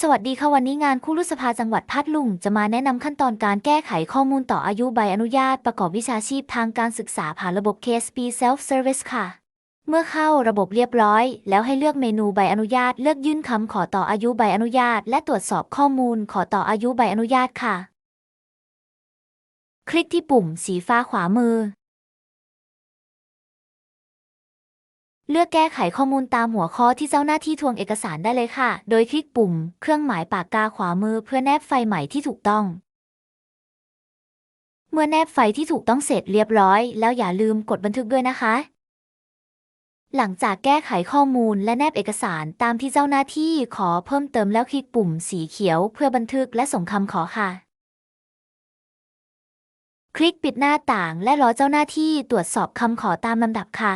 สวัสดีค่ะวันนี้งานคู่รุษภาจังหวัดพัทลุงจะมาแนะนำขั้นตอนการแก้ไขข้อมูลต่ออายุใบอนุญาตประกอบวิชาชีพทางการศึกษาผ่านระบบ KSP Self Service ค่ะ เมื่อเข้าระบบเรียบร้อย แล้วให้เลือกเมนูใบอนุญาต เลือกยื่นคำขอต่ออายุใบอนุญาต และตรวจสอบข้อมูลขอต่ออายุใบอนุญาตค่ะ คลิกที่ปุ่มสีฟ้าขวามือ เลือกแก้ไขข้อมูลตามหัวข้อที่เจ้าหน้าที่ทวงเอกสารได้เลยค่ะ โดยคลิกปุ่ม เครื่องหมายปากกาขวามือเพื่อแนบไฟล์ใหม่ที่ถูกต้อง เมื่อแนบไฟล์ที่ถูกต้องเสร็จเรียบร้อย แล้วอย่าลืมกดบันทึกด้วยนะคะ หลังจากแก้ไขข้อมูลและแนบเอกสารตามที่เจ้าหน้าที่ขอเพิ่มเติมแล้วคลิกปุ่มสีเขียวเพื่อบันทึกและส่งคำขอค่ะคลิกปิดหน้าต่างและรอเจ้าหน้าที่ตรวจสอบคำขอตามลำดับค่ะ